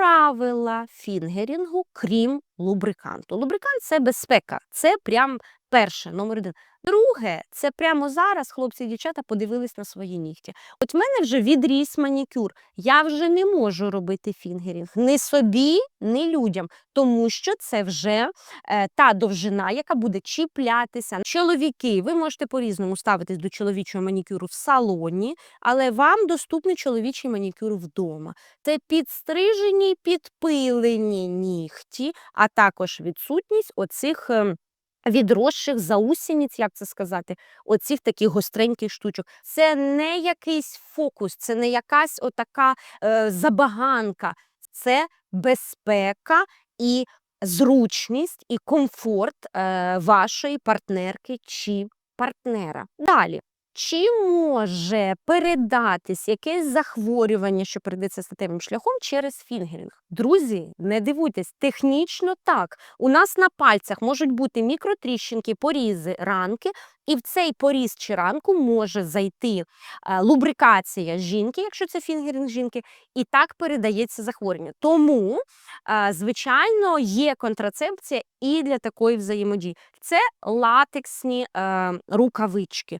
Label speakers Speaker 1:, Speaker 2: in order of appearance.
Speaker 1: правила фінгерінгу, крім лубриканту. Лубрикант це безпека. Це прям перше, номер один. Друге, це прямо зараз хлопці і дівчата подивились на свої нігті. От в мене вже відріс манікюр. Я вже не можу робити фінгерінг ні собі, ні людям, тому що це вже е, та довжина, яка буде чіплятися. Чоловіки, ви можете по-різному ставитись до чоловічого манікюру в салоні, але вам доступний чоловічий манікюр вдома. Це підстрижені, підпилені нігті, а також відсутність оцих. ем, Відросших заусениць, як це сказати, оцих таких гостреньких штучок. Це не якийсь фокус, це не якась отака е, забаганка, це безпека і зручність і комфорт е, вашої партнерки чи партнера. Далі. Чи може передатись якесь захворювання, що передається статевим шляхом через фінгерінг? Друзі, не дивуйтесь, технічно так. У нас на пальцях можуть бути мікротріщинки, порізи, ранки, і в цей поріз чи ранку може зайти е, лубрикація жінки, якщо це фінгерінг жінки, і так передається захворювання. Тому, е, звичайно, є контрацепція і для такої взаємодії. Це латексні е, рукавички.